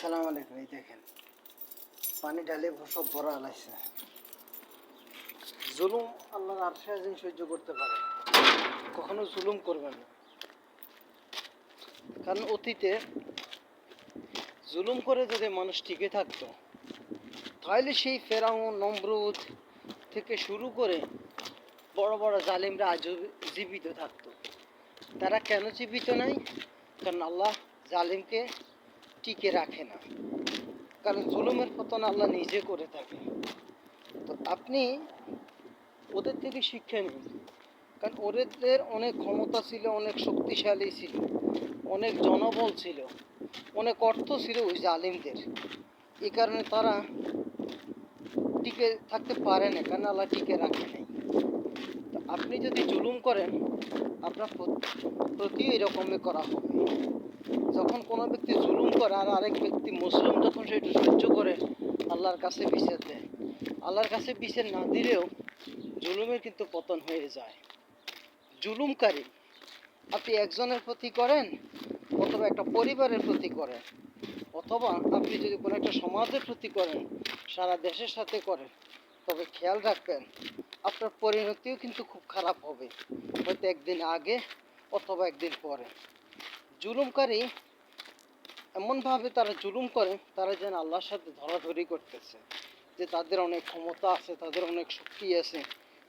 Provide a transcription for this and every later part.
সালাম আলাইকুম, এই দেখেন, পানি ঢালে সব ভরা আলাইছে জুলুম আল্লাহর আরশে আজিম সহ্য করতে পারে কখনো জুলুম করবেন না। কারণ অতীতে জুলুম করে যদি মানুষ টিকে থাকতো, তাহলে সেই ফেরাউন, নমরুদ থেকে শুরু করে বড় বড় জালিমরা আজও জীবিত থাকতো। তারা কেন জীবিত নাই? কারণ আল্লাহ জালিমকে টিকে রাখে না। কারণ জুলুমের পতন আল্লাহ নিজে করে থাকে। তো আপনি ওদের থেকে শিক্ষা নিন। কারণ ওদের অনেক ক্ষমতা ছিল, অনেক শক্তিশালী ছিল, অনেক জনবল ছিল, অনেক অর্থ ছিল ওই জালিমদের। এই কারণে তারা টিকে থাকতে পারে না, কারণ আল্লাহ টিকে রাখে নাই। তো আপনি যদি জুলুম করেন আপনার প্রতি এরকমই করা হবে। যখন কোনো ব্যক্তি জুলুম করে আর আরেক ব্যক্তি মুসলিম যখন সেটা সহ্য করে, আল্লাহর কাছে বিচার দেয়। আল্লাহর কাছে বিচার না দিলেও জুলুমের কিন্তু পতন হয়ে যায়। জুলুমকারী, আপনি একজনের প্রতি করেন অথবা একটা পরিবারের প্রতি করেন, অথবা আপনি যদি কোনো একটা সমাজের প্রতি করেন, সারা দেশের সাথে করেন তবে খেয়াল রাখবেন, আপনার পরিণতিও কিন্তু খুব খারাপ হবে। হয়তো একদিন আগে অথবা একদিন পরে। জুলুমকারী এমনভাবে তারা জুলুম করে, তারা যেন আল্লাহর সাথে ধরাধরি করতেছে। যে তাদের অনেক ক্ষমতা আছে, তাদের অনেক শক্তি আছে,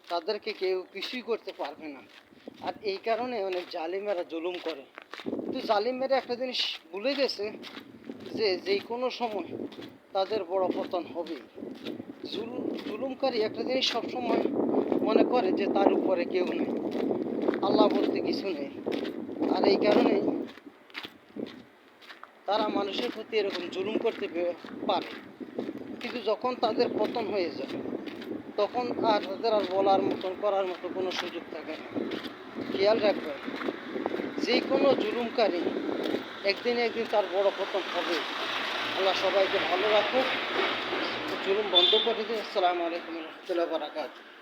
তাদেরকে কেউ কিছুই করতে পারবে না। আর এই কারণে অনেক জালিমেরা জুলুম করে। কিন্তু জালিমেরা একটা জিনিস ভুলে গেছে যে যে কোনো সময় তাদের বড় পতন হবে জুলুম, জুলুমকারী একটা জিনিস সবসময় মনে করে যে তার উপরে কেউ নেই। আল্লাহ বলতে কিছু নেই। আর এই কারণেই তারা মানুষের প্রতি এরকম জুলুম করতে পারে। কিন্তু যখন তাদের পতন হয়ে যায়, তখন আর তাদের আর বলার মতন, করার মতো কোনো সুযোগ থাকে না। খেয়াল রাখবেন যে কোনো জুলুমকারী একদিন একদিন তার বড় পতন হবে। আল্লাহ সবাইকে ভালো রাখুক। জুলুম বন্ধ করে দিন আসসালামু আলাইকুম রহমতুল্লাহ বারাকাতুহ।